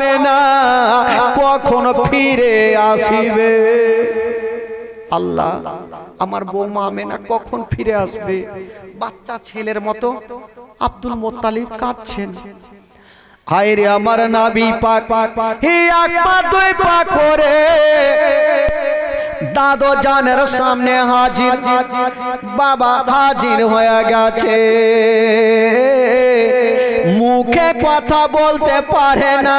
মেনা কখন ফিরে আসিবে? আল্লাহ, আমার বৌমা আমেনা কখন ফিরে আসবে? বাচ্চা ছেলের মতো আব্দুল মোত্তালিব কাঁদছেন। হায় রে আমার নাবি পাক, হি এক পা দুই পা করে দাদো জানের সামনে হাজির, বাবা হাজির হয়ে গেছে। মুখে কথা বলতে পারে না?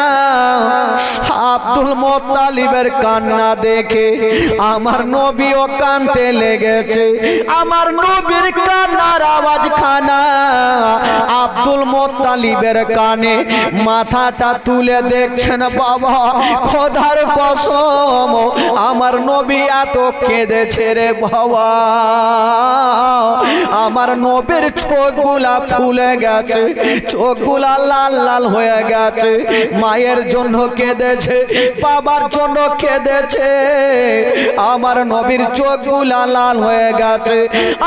আব্দুল মোত্তালিবের কান্না দেখে আমার নবীও কানতে লেগেছে। আমার নবীর কান্নার আওয়াজ খানা আব্দুল মোত্তালিবের কানে মাথাটা তুলে দেখছেন, বাবা, খোদার কসম, আমার নবী এত কেঁদেছে রে বাবা। আমার নবীর চোখগুলা ফুলে গেছে, চোখগুলা লাল লাল হয়ে গেছে। মায়ের জন্য কেঁদেছে, বাবার জন্য কেঁদেছে। আমার নবীর চোখগুলা লাল হয়ে গেছে।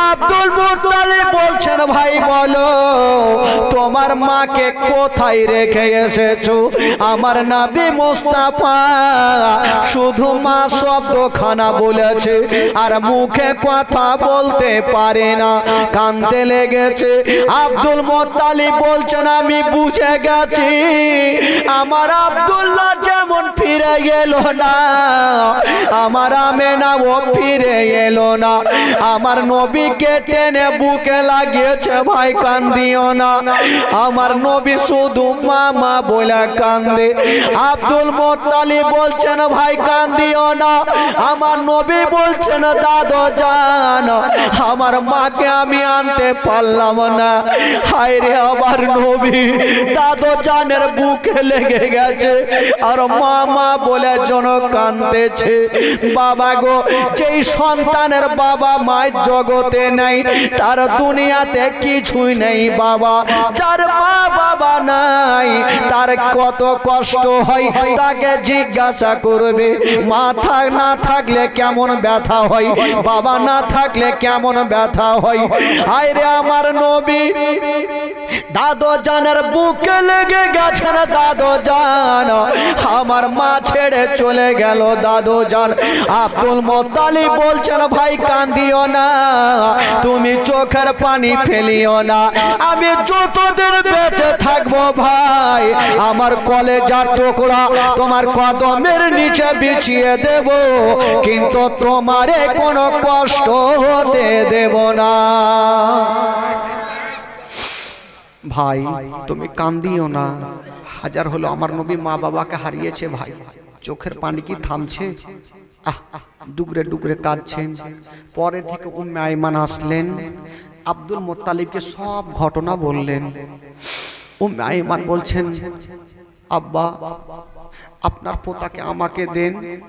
আব্দুল মুত্তালিব বলছেন, ভাই, বলো, তোমার মাকে কোথায় রেখে এসেছ? আমার নাবি মুস্তাফা শুধু মা শব্দখানা বলেছে আর মুখে কথা বলতে পারে না। কানতে লেগেছে। আব্দুল মোত্তালিব বলছেন, আমি বুঝে গেছি, আমার আব্দুল্লাহ যেমন ফিরে গেল না, আমার আমেনা ও ফিরে এলো না, আমার নবীকে টেনে বুকে লাগিয়েছে, ভাই কান্দিও না, আমার নবী শুধু মামা বলে কান্দে, আব্দুল মোত্তালিব বলছেন, ভাই কান্দিও না, আমার নবী বলছেন, দাদু জান আমার মাকে আমি আনতে পারলাম না হায় রে আমার নবী দাদু জানের বুকে লেগে গেছে। আর মামা বলে জন কান্দতেছে বাবা গো, যেই সন্তানের বাবা মায়ের জগতে নাই, তার দুনিয়াতে কিছুই নেই বাবা। যার মা বাবা নাই, তার কত কষ্ট হয়, তাকে জিজ্ঞাসা করবে মা থাক না থাকলে কেমন ব্যথা হয়? বাবা না থাকলে কেমন ব্যথা হয়? আয় রে আমার নবী, দাদু জানের বুকে লেগে গেছেন দাদু জান আমার মা ছেড়ে চলে গেল দাদু জান আব্দুল মোত্তালি বলছেন, ভাই, কান্দিও না। তুমি চোখের পানি ফেলিও না। আমি যতদিন বেঁচে থাকব ভাই, আমার কলেজার টুকরা তোমার কদমের নিচে বিছিয়ে দেব। কিন্তু তোমারে কোনো কষ্ট হতে দেব না। ভাই, তুমি কান্দিও না। হাজার হলো আমার নবী মা বাবাকে হারিয়েছে ভাই। চোখের পানি কি থামছে? আহ, ডুগরে ডুগরে কাঁদছেন। পরে থেকে উম্মে আইমান আসলেন। আব্দুল মোত্তালিবকে সব ঘটনা বললেন। উম্মে আইমান বলছেন, আব্বা, আপনার পোতাকে আমাকে দেন।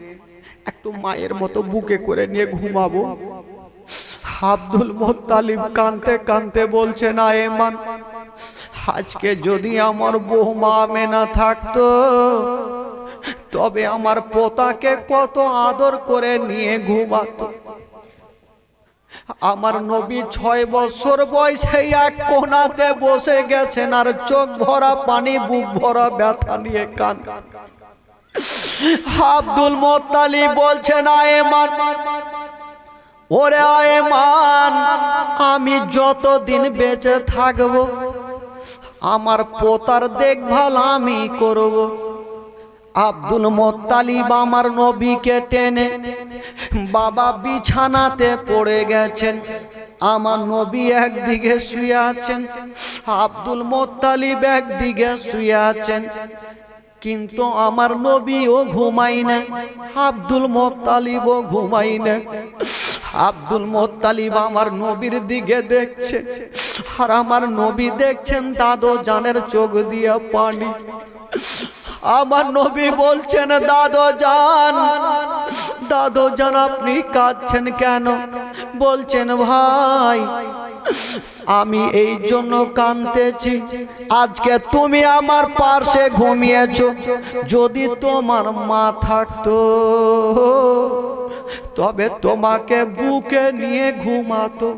একটু মায়ের মতো বুকে করে নিয়ে ঘুমাবো। আব্দুল মোত্তালিব কানতে কানতে বলছেন আয়েমান আজকে যদি আমার বৌমা মেনা থাকতো, তবে আমার পোতাকে কত আদর করে নিয়ে ঘুমাতো। আমার নবী ছয় বছর বয়সে এক কোনাতে বসে গেছেন আর চোখ ভরা পানি, বুক ভরা ব্যথা নিয়ে কান আব্দুল মোত্তালি বলছেন, আয়েমান, ওরে আয়েমান, আমি যতদিন বেঁচে থাকব আমার পোতার দেখভাল আমি করব। আব্দুল মোত্তালিব আমার নবীকে টেনে বাবা বিছানাতে পড়ে গেছেন। আমার নবী একদিকে শুয়ে আছেন, আব্দুল মোত্তালিব একদিকে শুয়ে আছেন। কিন্তু আমার নবীও ঘুমাই না আব্দুল মোত্তালিবও ঘুমাই না আব্দুল মোত্তালিব আমার নবীর দিকে দেখছে। আর আমার নবী দেখছেন দাদো জানের চোখ দিয়ে পানি। আমার নবী বলছেন, দাদো জান দাদো জান, আপনি কাঁদছেন কেন? বলছেন, ভাই, আমি এই জন্য কানতেছি আজকে তুমি আমার পার্শ্বে ঘুমিয়েছো। যদি তোমার মা থাকতো তবে তোমাকে বুকে নিয়ে ঘুমাতো।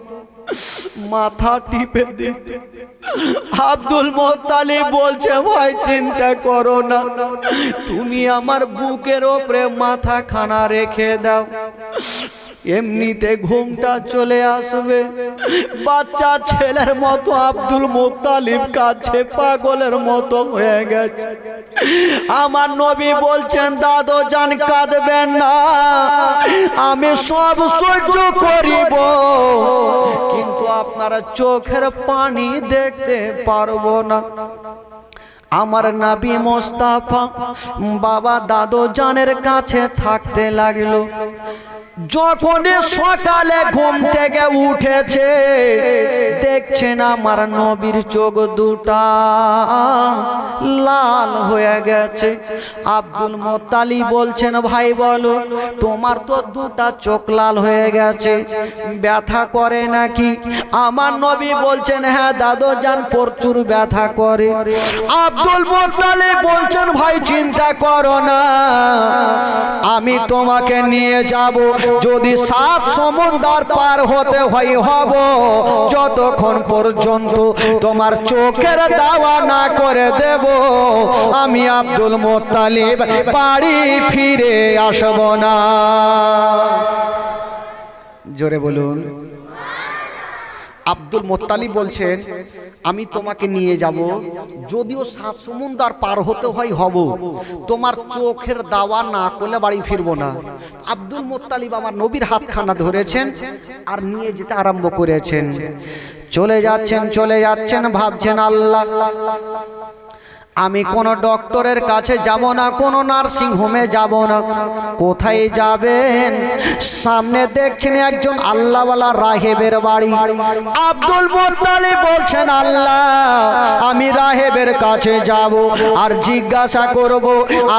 মাথা টিপে দিত। আব্দুল মোতালি বলছে, ভাই, চিন্তা করো না। তুমি আমার বুকের ওপরে মাথা খানা রেখে দাও। এমনিতে ঘুমটা চলে আসবে। বাচ্চা ছেলের মতো আব্দুল মোত্তালিব কাছে পাগলের মতো হয়ে গেছে। আমার নবী বলছেন, দাদু জান কাঁদবেন না। আমি সব সহ্য করিব। কিন্তু আপনারা চোখের পানি দেখতে পারব না। আমার নাবি মোস্তাফা বাবা দাদু জানের কাছে থাকতে লাগল। যখনই সকালে ঘুম থেকে উঠেছে দেখছেন আমার নবীর চোখ দুটা লাল হয়ে গেছে। আব্দুল মোতালি বলছেন ভাই বলো তোমার তো দুটা চোখ লাল হয়ে গেছে ব্যথা করে নাকি? আমার নবী বলছেন হ্যাঁ দাদু যান প্রচুর ব্যথা করে। আব্দুল মোত্তালি বলছেন ভাই চিন্তা করো না আমি তোমাকে নিয়ে যাব। যদি সাত সমুদ্র পার হতে হয়, হব যতক্ষণ পর্যন্ত তোমার চোখের দাওয়া না করে দেব, আমি আব্দুল মোত্তালিব বাড়ি ফিরে আসব না। জোরে বলুন। আব্দুল মোত্তালি বলছেন, আমি তোমাকে নিয়ে যাব, যদিও সাত সমুন্দর পার হতে হয় হব। তোমার চোখের দাওয়া না করলে বাড়ি ফিরবো না। আব্দুল মোত্তালিব আমার নবীর হাতখানা ধরেছেন আর নিয়ে যেতে আরম্ভ করেছেন। চলে যাচ্ছেন চলে যাচ্ছেন, ভাবছেন, আল্লাহ আমি কোন ডক্টরের কাছে যাব না, কোন নার্সিং হোমে যাব না। কোথায় যাবেন? সামনে দেখছেন একজন আল্লাহওয়ালা রাহেবের বাড়ি। আব্দুল মোত্তালি বলছেন, আল্লাহ, আমি রাহেবের কাছে যাব আর জিজ্ঞাসা করব,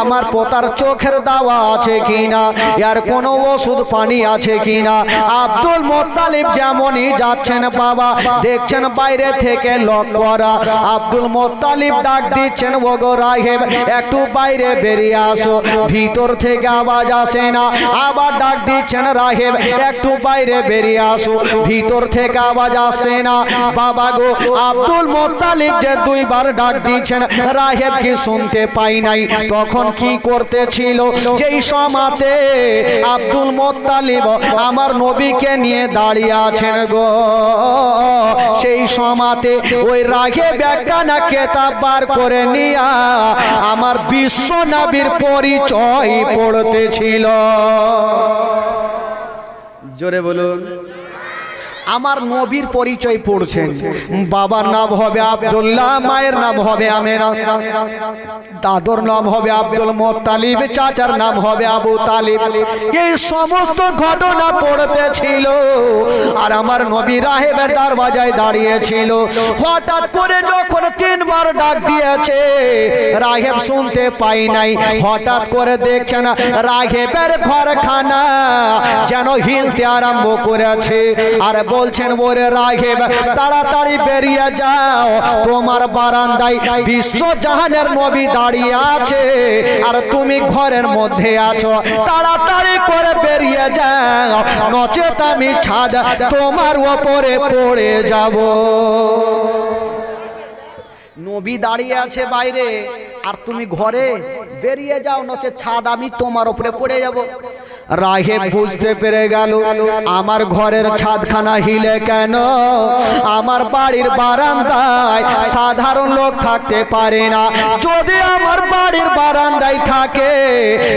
আমার পোতার চোখের দাওয়া আছে কিনা? আর কোনো ওষুধ পানি আছে কিনা? আব্দুল মোত্তালিব যেমনই যাচ্ছেন, বাবা, দেখছেন বাইরে থেকে লক করা। আব্দুল মোত্তালিব ডাক দিচ্ছেন ওগো রাহেব একটু বাইরে বেরিয়ে আসো। ভিতর থেকে আওয়াজ আসে না। আবার ডাক দিচ্ছেন রাহেব একটু বাইরে বেরিয়ে আসো। ভিতর থেকে আওয়াজ আসে না। বাবা গো, আব্দুল মোত্তালিব যে দুইবার ডাক দিচ্ছেন রাহেব কি শুনতে পাই নাই? তখন কি করতেছিল? যেই সমাতে আব্দুল মোত্তালিব আমার নবীকে নিয়ে দাঁড়িয়ে আছেন গো। সেই সমাতে ওই রাগে ব্যাখ্যানা কেতাব বার করে নিয়া আমার বিশ্ব নাবির পরিচয় পড়তেছিল। জোরে বলুন। আমার নবীর পরিচয় পড়ছেন। বাবার নাম হবে আব্দুল্লাহ, মায়ের নাম হবে আমেরা দাদর নাম হবে আব্দুল মোত্তালিব, চাচার নাম হবে আবু তালিব। এই সমস্ত ঘটনা পড়তেছিল আর আমার নবী রাহেবের দরওয়াজায় দাঁড়িয়েছিল। হঠাৎ করে যখন তিনবার ডাক দিয়েছে, রাহেব শুনতে পাই নাই। হঠাৎ করে দেখছেন রাহেবের ঘরখানা যেন হিলতে আরম্ভ করেছে। আর বলছেন, ওরে রাহেব তাড়াতাড়ি বেরিয়ে যাও। তোমার বারান্দায় বিশ্ব জাহানের নবী দাঁড়িয়ে আছে আর তুমি ঘরের মধ্যে আছো। তাড়াতাড়ি করে বেরিয়ে যাও নচেত আমি ছাদ তোমার ওপরে পড়ে যাব। নবী দাঁড়িয়ে আছে বাইরে, আর তুমি ঘরে বেরিয়ে যাও, নচে ছাদ আমি তোমার উপরে পড়ে যাব। রাহেব বুঝতে পেরে গেল আমার ঘরের ছাদখানা হিলে কেন? আমার বাড়ির বারান্দায় সাধারণ লোক থাকতে পারে না। যদি আমার বাড়ির বারান্দায় থাকে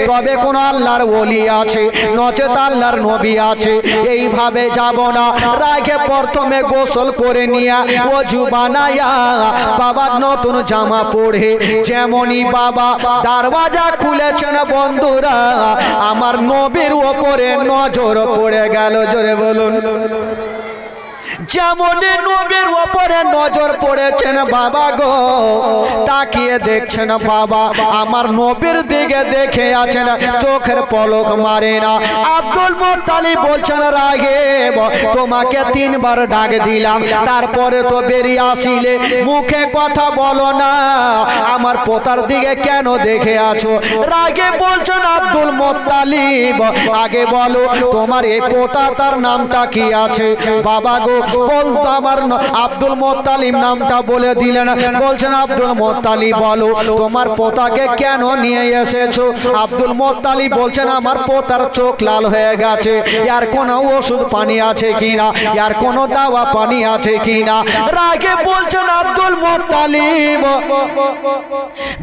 তবে কোন আল্লাহর ওলি আছে নচেত আল্লাহর নবী আছে। এইভাবে যাব না। রাগে প্রথমে গোসল করে নিয়ে অজু বানায়া বাবার নতুন জামা পরে যেমনই বাবা দরওয়াজা খুলেছেন বন্ধুরা আমার নবীর ওপরে নজর পড়ে গেল জোরে বলুন। যেমন নবীর ওপরে নজর পড়েছেন বাবা গো, তাকিয়ে দেখছেন বাবা, আমার নবীর দিকে দেখে আছেন, চোখের পলক মারে না। আব্দুল মোত্তালি বলছেন, রাগে তোমাকে তিনবার ডাক দিলাম, তারপরে তো বেরিয়ে আসিলে, মুখে কথা বলো না, আমার পোতার দিকে কেন দেখে আছো? রাগে বলছেন আব্দুল মোত্তালিব আগে বলো, তোমার এই পোতা তার নামটা কি আছে? বাবা গো আমার আব্দুল নামটা বলে দিলেন। বলছেন, আব্দুল মোত্তালিব, বলো কেন নিয়ে এসেছ? আব্দুল আমার পোতার চোখ লাল হয়ে গেছে। কোনো ওষুধ পানি আছে কিনা? কোনো দাওয়া পানি আছে কিনা? রাগে বলছেন, আব্দুল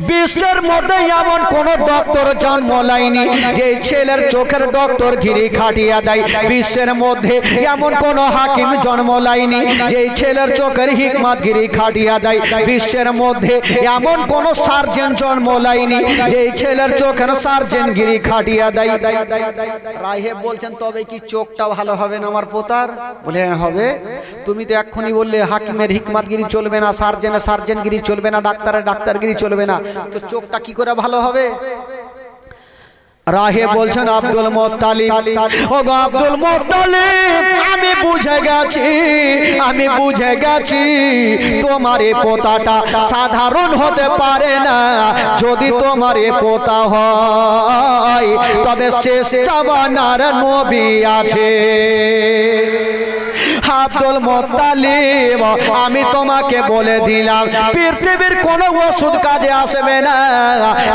বিশ্বের মধ্যে এমন কোন ডক্টর জন্ম লাইনি যে ছেলের চোখের ডক্টর গিরি খাটিয়া দেয়। বিশ্বের মধ্যে এমন কোন হাকিম জন্ম লাইনি যে ছেলের চোখের হিকমত গিরি খাটিয়া দেয়, বিশ্বের মধ্যে এমন কোন সার্জেন জন্ম লাইনি যে ছেলের চোখের সার্জেন গিরি খাটিয়া দেয়। রাহেব বলছেন, তবে কি চোখটা ভালো হবে না আমার পোতার? বলে হ্যাঁ হবে। তুমি তো এক্ষুনি বললে, হাকিমের হিকমাতগিরি চলবে না সার্জেনের সার্জেনগিরি চলবে না, ডাক্তারের ডাক্তারগিরি চলবে না। তো চোখটা কি করে ভালো হবে? রাহে বলছেন আব্দুল মোত্তালিব। ও গো আব্দুল মোত্তালিব আমি বুঝে গেছি আমি বুঝে গেছি তোমার এ পোতাটা সাধারণ হতে পারে না। যদি তোমার এ পোতা হয় তবে শেষ চাবানার নবী আছে। আব্দুল মোত্তালিব, আমি তোমাকে বলে দিলাম, পৃথিবীর কোনো ওষুধ কাজে আসবে না,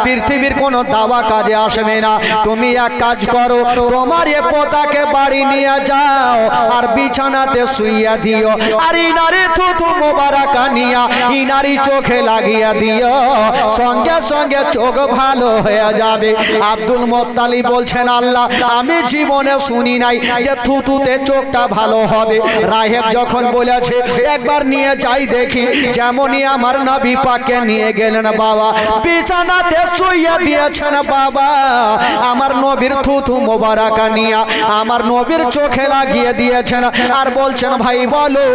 পৃথিবীর কোনো দাওয়া কাজে আসবে না। তুমি এক কাজ করো, তোমার এ পোতাকে বাড়ি নিয়ে যাও আর বিছানাতে শুইয়া দিও আর ইনারে থুথু মোবারকা নিয়া ইনারি চোখে লাগিয়ে দিও। সঙ্গে সঙ্গে চোখ ভালো হয়ে যাবে। আব্দুল মোত্তালি বলছেন, আল্লাহ, আমি জীবনে শুনি নাই যে থুতুতে চোখটা ভালো হবে। রাহেব যখন বলেছে একবার নিয়ে যাই দেখি যেমনই আমার নবী পাকে নিয়ে গেলেন বাবা বিছানাতে শুইয়া দিয়েছেন বাবা আমার নবীর থুথু মোবারকা নিয়া আমার নবীর চোখে লাগিয়ে দিয়েছেন আর বলছেন ভাই বলো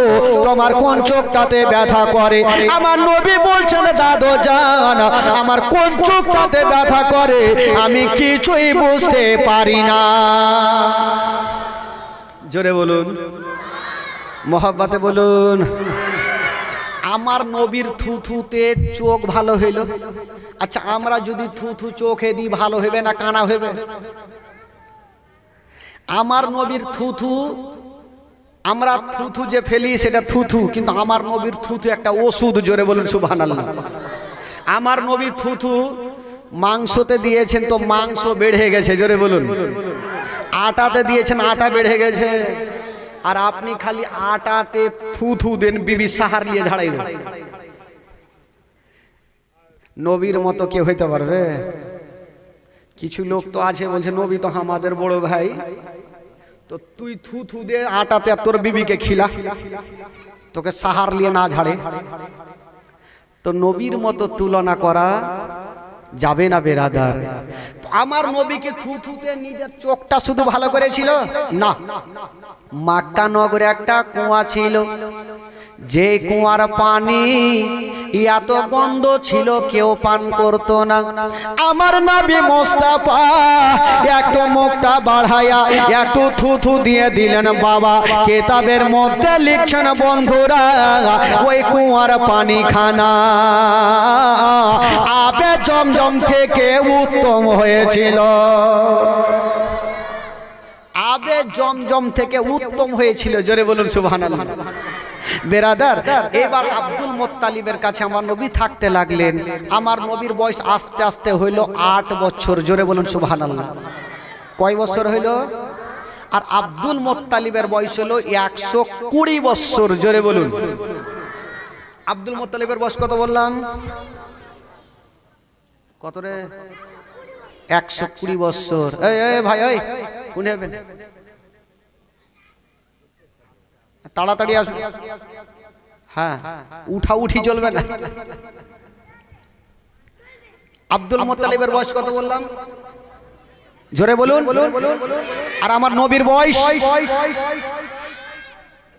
তোমার কোন চোখটাতে ব্যথা করে? আমার নবী বলছেন দাদু জান আমার কোন চোখটাতে ব্যথা করে? আমি কিছুই বুঝতে পারি না। জোরে বলুন। মহাব্বাতে বলুন। আমার নবীর থুথুতে চোখ ভালো হইল। আচ্ছা আমরা যদি থুথু চোখে দিই, ভালো হবে না কানা হবে আমার নবীর থুথু, আমরা থুথু যে ফেলি সেটা থুথু, কিন্তু আমার নবীর থুথু একটা ওষুধ, জোরে বলুন সুবহান আমার নবীর থুথু মাংসতে দিয়েছেন তো মাংস বেড়ে গেছে, জোরে বলুন। আটাতে দিয়েছেন, আটা বেড়ে গেছে। আর আপনি খালি আটাতে থুথু দেন বিবি সাহার নিয়ে ঝাড়াইবেন নবীর মতো কেউ হইতে পারবে? কিছু লোক তো আছে, বলছে, নবী তো আমাদের বড় ভাই। তো তুই থু থু দে আটাতে তোর বিবিকে খিলা। তোকে সাহার নিয়ে না ঝাড়ে। তো নবীর মতো তুলনা করা যাবে না বেরাদার। আমার নবীকে থু থুতে নিজের চোখটা শুধু ভালো করেছিল? না। মাক্কা নগরে একটা কুয়া ছিল। যে কুয়ার পানি এত গন্ধ ছিল, কেউ পান করতো না। আমার নবী মোস্তাফা একটু মুখটা বাড়াইয়া একটু থুথু দিয়ে দিলেন, বাবা, কেতাবের মধ্যে লিখছেন বন্ধুরা, ওই কুয়ার পানি খানা জমজম থেকে উত্তম হয়েছিল। আবে জমজম থেকে উত্তম হয়েছিল, জোরে বলুন সুবহানাল্লাহ। বেরাদার, এবার আব্দুল মোত্তালিবের কাছে আমার নবী থাকতে লাগলেন। আমার নবীর বয়স আস্তে আস্তে হইল আট বছর, জোরে বলুন সুবহানাল্লাহ। কয় বছর হইল? আর আব্দুল মোত্তালিবের বয়স হলো একশো কুড়ি বছর, জোরে বলুন। আব্দুল মোত্তালিবের বয়স কত বললাম? কত রে একশো কুড়ি এই ভাই ওই কোনে হবেন? তাড়াতাড়ি আসবে হ্যাঁ উঠা, উঠি চলবে না। আব্দুল মোত্তালিবের বয়স কত বললাম? জোরে বলুন। আর আমার নবীর বয়স?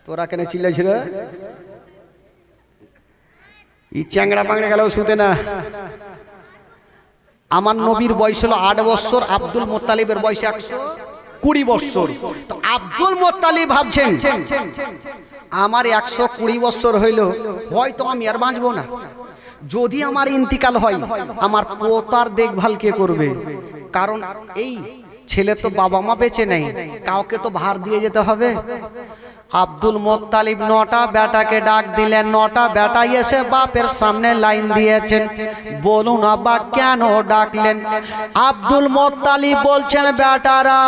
তোরা কেন চিল্লাছিল ই চ্যাংড়া পাংড়া গেলেও শুতে না। আমার নবীর বয়স হলো আট বছর আব্দুল মোত্তালিবের বয়স একশো কুড়ি বছর। তো আব্দুল মোত্তালিব ভাবছেন আমার একশো কুড়ি বছর হইল হয়তো আমি আর বাঁচবো না। যদি আমার ইন্তিকাল হয় আমার পোতার দেখভাল কে করবে? কারণ এই ছেলে তো বাবা মা বেঁচে নেই কাউকে তো ভার দিয়ে যেতে হবে। আব্দুল মোত্তালিব নটা বেটাকে ডাক দিলেন, নটা বেটা এসে বাপের সামনে লাইন দিয়েছেন। বলুন আব্বা কেন ডাকলেন? আব্দুল মোত্তালিব বলছেন, বেটারা,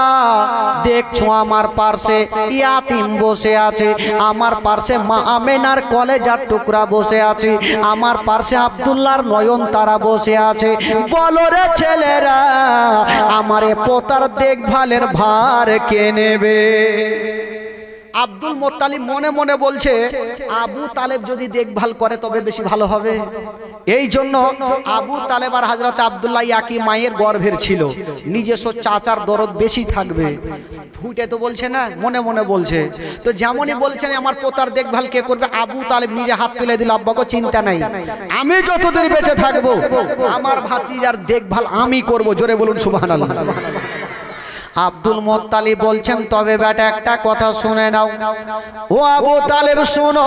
দেখছ আমার পার্শ্বে ইয়াতিম বসে আছে, আমার পার্শ্বে মা আমেনার কলেজার টুকরা বসে আছে, আমার পার্শ্বে আবদুল্লার নয়ন তারা বসে আছে। বলো রে ছেলেরা, আমার পোতার দেখভালের ভার কে নেবে? আব্দুল মোত্তালিব মনে মনে বলছে, আবু তালেব যদি দেখভাল করে তবে বেশি ভালো হবে। এই জন্য আবু তালেব আর হাজরত আবদুল্লাহ একই মায়ের গর্ভের ছিল। নিজস্ব চাচার দরদ বেশি থাকবে। ফুটে তো বলছে না, মনে মনে বলছে। তো যেমনই বলছেন, আমার পোতার দেখভাল কে করবে? আবু তালেব নিজে হাত তুলে দিল আব্বাকে চিন্তা নাই। আমি যতদিন বেঁচে থাকব, আমার ভাতিজার দেখভাল আমি করব। জোরে বলুন, সুবহানাল্লাহ। আব্দুল মোত্তালিব বলছেন, তবে বেটা একটা কথা শুনে নাও। ও আবু তালেব, শোনো।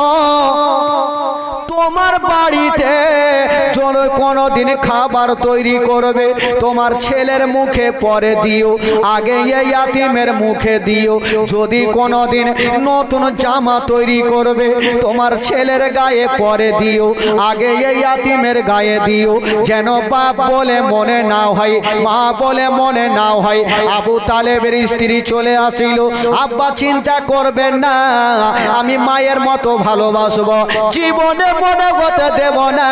তোমার বাড়িতে চলো কোনোদিন খাবার তৈরি করবে। তোমার ছেলের মুখে পরে দিও, আগে এই ইয়াতিমের মুখে দিও। যদি কোনোদিন নতুন জামা তৈরি করবে, তোমার ছেলের গায়ে পরে দিও, আগে এই ইয়াতিমের গায়ে দিও। যেন বাপ বলে মনে না হয়, মা বলে মনে না হয়, আবু তালেবের স্ত্রী চলে আসিল, আব্বা, চিন্তা করবেন না, আমি মায়ের মতো ভালোবাসবো। জীবনে মনে হতে দেব না,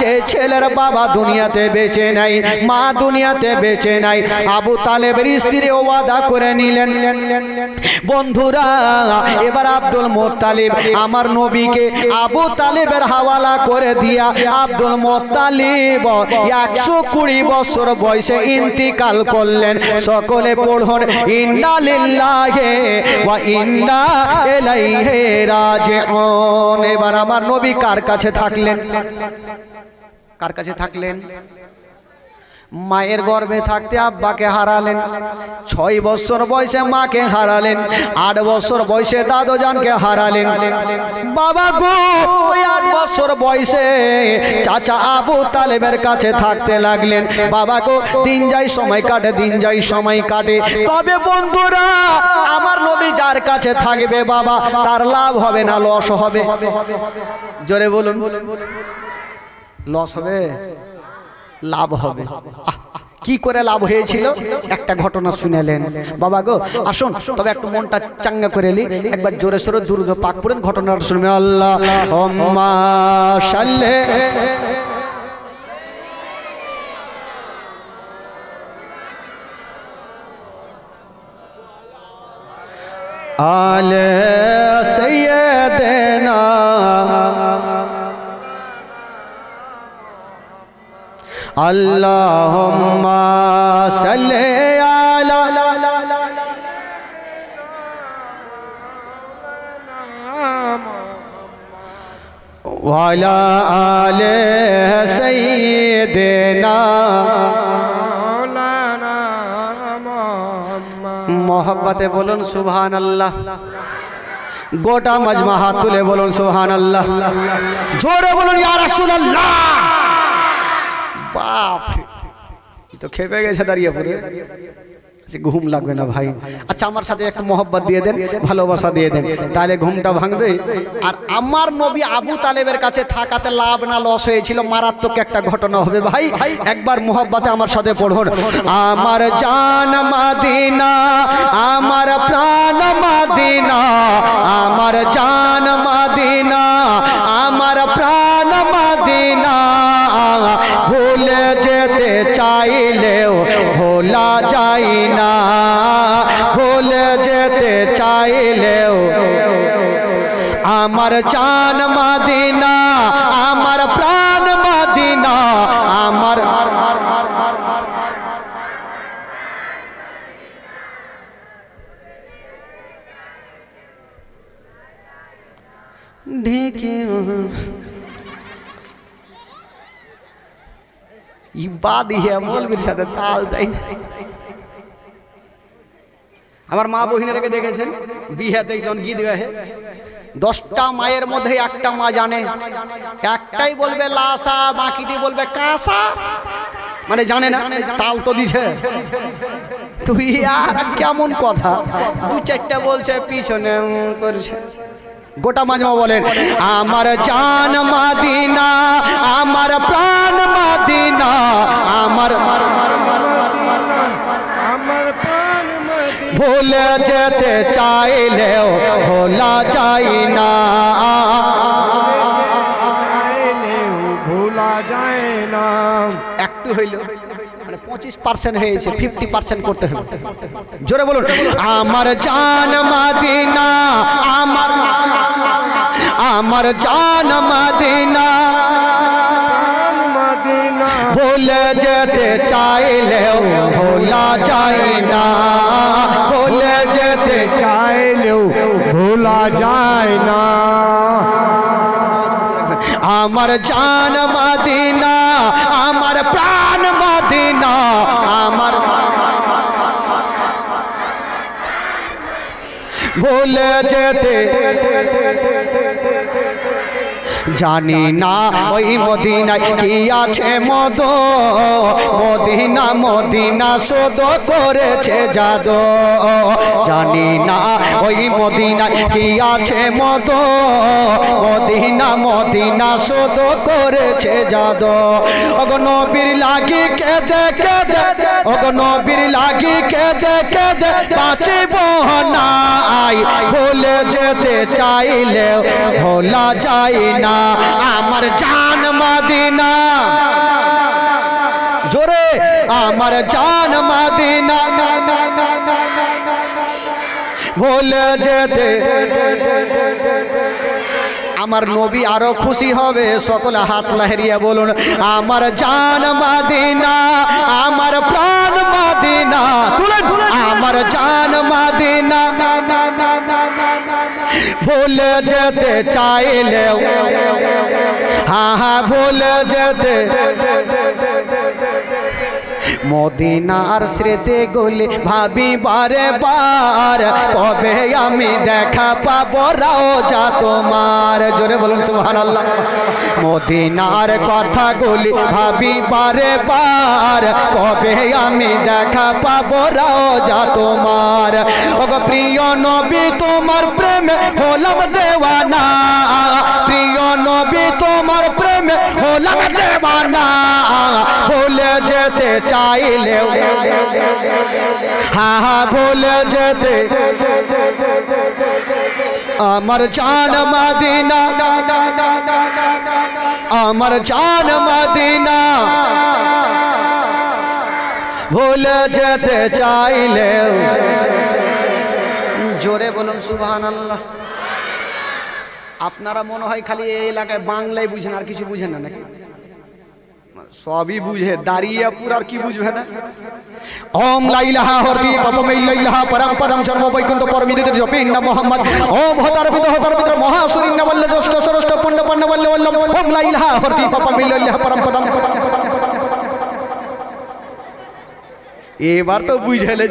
যে ছেলের বাবা দুনিয়াতে বেঁচে নাই, মা দুনিয়াতে বেঁচে নাই। আবু তালেবের স্ত্রী ওয়াদা করে নিলেন, বন্ধুরা, এবার আব্দুল মোত্তালিব, আমার নবীকে আবু তালেবের হাওয়ালা করে দিয়া আব্দুল মোত্তালিব একশো কুড়ি বছর বয়সে ইন্তিকাল করলেন। সকলে পড়ুন ইন্না লিল্লাহে ওয়া ইন্না ইলাইহি রাজিউন। এবার আমার নবী কার কাছে থাকলেন? কার কাছে থাকলেন? মায়ের গর্ভে থাকতে আব্বাকে হারালেন। ছয় বছর বয়সে মাকে হারালেন। আট বছর বয়সে দাদুজানকে হারালেন। বাবা গো ওই আট বছর বয়সে চাচা আবু তালেবের কাছে থাকতে লাগলেন। বাবা গো দিন যাই সময় কাটে দিন যাই সময় কাটে। তবে বন্ধুরা আমার নবী যার কাছে থাকবে বাবা তার লাভ হবে না লস হবে। জোরে বলুন। লস হবে? লাভ হবে। কি করে লাভ হয়েছিল? একটা ঘটনা শুনেলেন। বাবা গো, আসুন, তবে একটু মনটা চাঙ্গা করে নি। একবার জোরে সোরে দুর্গ পাক পড়েন, ঘটনাটা শুনবেন। আল্লাহ আলে সৈয়দনা اللهم صل على وعلى آل سيدنا মোহব্বতে বলুন সুবহান আল্লাহ গোটা মজমা হাত তুলে বলুন সুবহান আল্লাহ জোরে বলুন ইয়া রাসূলুল্লাহ বাপ তো খেপে গেছে দাঁড়িয়ে পড়ে আচ্ছা, ঘুম লাগবে না ভাই। আচ্ছা আমার সাথে একটু দিয়ে দেন ভালোবাসা দিয়ে দেন। তাহলে ঘুমটা ভাঙবে। আর আমার নবী আবু তালেবের কাছে থাকাতে লাভ না লস হয়েছিল। মারাত্মক একটা ঘটনা হবে ভাই। একবার মোহব্বতে আমার সাথে পড়ুন। আমার জান মাদিনা আমার প্রাণ মাদিনা আমার জান মাদিনা আমার ভোলা যায় না ভুলে যেতে চাইলেও আমার চান মাদিনা বাদ ইয়া মৌলবীর সাথে তাল দেয়। না। আমার মা বহিনেরকে দেখেছেন বিহাতে একজন গীত গায়ে। দশটা মায়ের মধ্যে একটা মা জানে। একটাই বলবে লাসা বাকিটি বলবে কাঁসা। মানে জানে না তাল তো দিছে। তুই আর কেমন কথা? দু চারটা বলছে পিছনে করছে। গোটা মাজমা বলেন, আমার জান মাদিনা, আমার প্রাণ মাদিনা, আমার ভুলে যেতে চাইলেও ভোলা চাই না। পঁচিশ পার্সেন্ট হয়েছে ফিফটি পার্সেন্ট করতে হবে। জোরে বলুন আমার জান মাদিনা আমার আমার জান মাদিনা। ভুলে যেতে চাইলেও ভোলা যায় না ভুলে যেতে চাইলেও ভোলা যায় না। আমার জান মাদিনা আমার মাদিনা আমার ভুলে যেতে। জানি না ওই মদিনায় কি আছে মদ। মদিনা মদিনা শোধ করেছে যাদ জানি না ওই মদিনায় কি আছে মদ। মদিনা মদিনা শোধ করেছে জাদ। অগনবীর লাগি কেদে কেদে অগনবীর লাগি কেদে কেদে বাঁচিব না ভুলে যেতে চাইলেও ভোলা যায় না। আমার জান মাদিনা। জোরে আমার জান মাদিনা। ভুলে যেতে। আমার নবী আরও খুশি হবে। সকলে হাত লাহেরিয়া বলুন, আমার জান মাদিনা, আমার প্রাণ মাদিনা। আমার জান মাদিনা। ভুলে যেতে চাইলেও হ্যাঁ হ্যাঁ ভুলে যেতে মদিনার স্মৃতি গুলি ভাবি বারে বার। কবে আমি দেখা পাবো রাওজা তোমার? জোরে বলুন সুহান আল্লাহ মদিনার কথাগুলি ভাবি বারে বার। কবে আমি দেখা পাবো রাও যা তোমার? ওগো প্রিয় নবী, তোমার প্রেমে হলাম দেওয়ানা। প্রিয় নবী, তোমার প্রেমে হলাম দেওয়ানা। ভুলে যেতে চাইলেও হ্যাঁ ভুলে যেতে। আমার জান মাদিনা, আমার জান মাদিনা। ভুলে যেতে চাইলেও। জোরে বলুন সুবহান আপনারা মনে হয় খালি এই এলাকায় বাংলায় বুঝেন, আর কিছু বুঝেন না নাকি? সবই বুঝে, দাঁড়িয়ে পুরার কি বুঝবে না? ওম লাইলাহা হরতি পপম পরম পদম জন্ম বৈকুণ্ঠ পরমিদিত জপিন না মোহাম্মদ। ওম হতার পিত হতার পিত মহাসুরিন বল্ল, জ্যেষ্ঠ সরষ্ট পুণ্য পণ্য বল্ল, বল্লম। ওম লাইলাহা হরতি পপম পরম পদম এবার তো বুঝেলে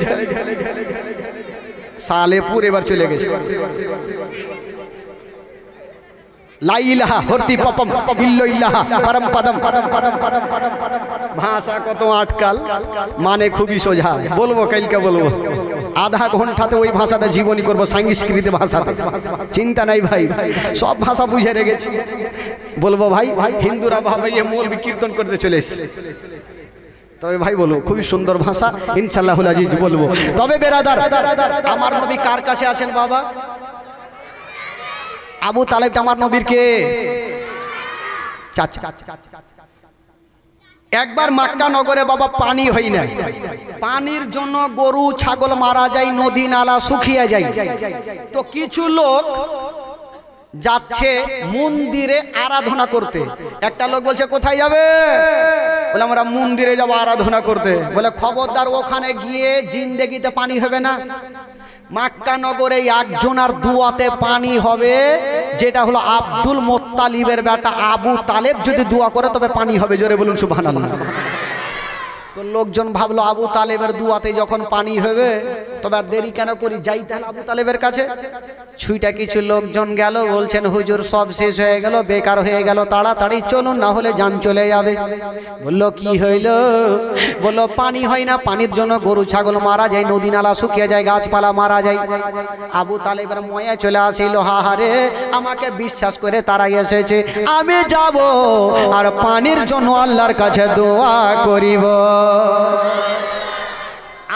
সালেপুর এবার চলে গেছে। লাইলাহা হরতি পপম বিল্লো ইল্লাহা পরম পদম ভাষা কত আটকাল মানে খুবই সোজা। বলব, কালকে বলব। আধা ঘন্টাতে ওই ভাষাতে জীবনী করব সংস্কৃত ভাষাতে। চিন্তা নাই ভাই, সব ভাষা বুঝে রেখেছি। বলব ভাই ভাই হিন্দুরা ভাবে মূল মৌলবি কীর্তন করতে চলে তবে ভাই বলো খুবই সুন্দর ভাষা ইনশাল্লাহ আজিজ বলব। তবে বেরাদার, আমার নবী কার কাছে আছেন বাবা? আবু তালেবটা আমার নবীর কে একবার মাক্কা নগরে বাবা পানি হয় না পানির জন্য গরু, ছাগল মারা যায়, নদী নালা শুকিয়ে যায়। তো কিছু লোক যাচ্ছে মন্দিরে আরাধনা করতে। একটা লোক বলছে, কোথায় যাবে? বলে, আমরা মন্দিরে যাব আরাধনা করতে। বলে, খবরদার, ওখানে গিয়ে জিন্দেগিতে পানি হবে না। মাক্কা নগরে একজনার দুয়াতে পানি হবে, যেটা হলো আব্দুল মোত্তালিবের বেটা আবু তালেব যদি দোয়া করে, তবে পানি হবে, জোরে বলুন সুবহানাল্লাহ। তো লোকজন ভাবলো, আবু তালেবের দুয়াতে যখন পানি হবে তবে আর দেরি কেন করি? যাই তাহলে আবু তালেবের কাছে। ছুইটা কিছু লোকজন গেল, বলছেন, হুজুর, সব শেষ হয়ে গেল, বেকার হয়ে গেল, তাড়াতাড়ি চলুন, না হলে যান চলে যাবে। বলল, কি হইল? বলল, পানি হয় না, পানির জন্য গরু, ছাগল মারা যায়, নদী নালা শুকিয়ে যায়, গাছপালা মারা যায়। আবু তালেবের ময়া চলে আসিল হাহারে আমাকে বিশ্বাস করে তারা এসেছে, আমি যাব, আর পানির জন্য আল্লাহর কাছে দোয়া করিব।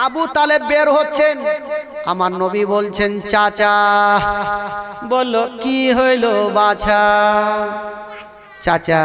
আবু তালে বের হচ্ছেন। আমার নবী বলছেন চাচা বলল কি হইল বাছা? চাচা